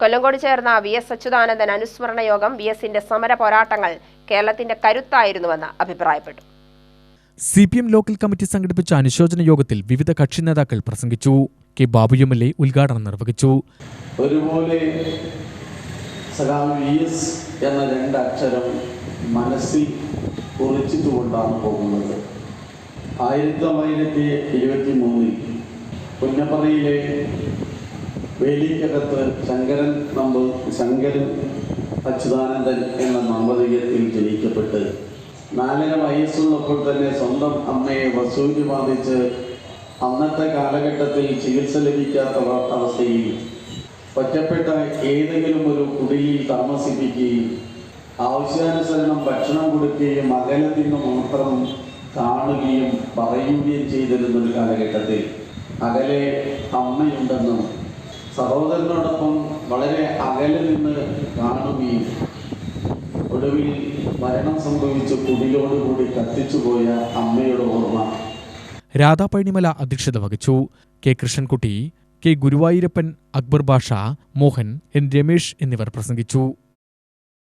കൊല്ലങ്കോട് ചേർന്ന V S Achuthanandan അനുസ്മരണ യോഗം വി എസിന്റെ സമര പോരാട്ടങ്ങൾ കേരളത്തിന്റെ കരുത്തായിരുന്നുവെന്ന് അഭിപ്രായപ്പെട്ടു. C P M local committee സംഘടിപ്പിച്ച അനുശോചന യോഗത്തിൽ വിവിധ കക്ഷി നേതാക്കൾ പ്രസംഗിച്ചു. K Babu M L A ഉദ്ഘാടനം നിർവഹിച്ചു. ഒരുപോലെ എന്ന രണ്ടക്ഷരം മനസ്സിൽ കുറിച്ചിട്ടുകൊണ്ടാണ് പോകുന്നത്. ആയിരത്തി തൊള്ളായിരത്തി ഇരുപത്തി മൂന്നിൽ പുന്നപ്പറയിലെ വേലിക്കകത്ത് ശങ്കരൻ നമ്പു ശങ്കരൻ അച്യുതാനന്ദൻ എന്ന നമ്പതികത്തിൽ ജനിക്കപ്പെട്ട് നാലര വയസ്സുള്ളപ്പോൾ തന്നെ സ്വന്തം അമ്മയെ വസൂരി ബാധിച്ച് അന്നത്തെ കാലഘട്ടത്തിൽ ചികിത്സ ലഭിക്കാത്ത അവസ്ഥയിൽ ഒറ്റപ്പെട്ട ഏതെങ്കിലും ഒരു കുടിയിൽ താമസിപ്പിക്കുകയും ആവശ്യാനുസരണം ഭക്ഷണം കൊടുക്കുകയും അകലത്തിൽ നിന്ന് മാത്രം കാണുകയും പറയുകയും ചെയ്തിരുന്ന ഒരു കാലഘട്ടത്തിൽ അകലെ അമ്മയുണ്ടെന്നും സഹോദരനോടൊപ്പം വളരെ അകലെ നിന്ന് കാണുകയും ഒടുവിൽ മരണം സംഭവിച്ച് കുടിലോടുകൂടി കത്തിച്ചുപോയ അമ്മയുടെ ഓർമ്മ. രാധാ പഴനിമല അധ്യക്ഷത വഹിച്ചു. K. Krishnankutty K. Guruvayoorappan Akbar Basha Mohan N. Ramesh എന്നിവർ പ്രസംഗിച്ചു.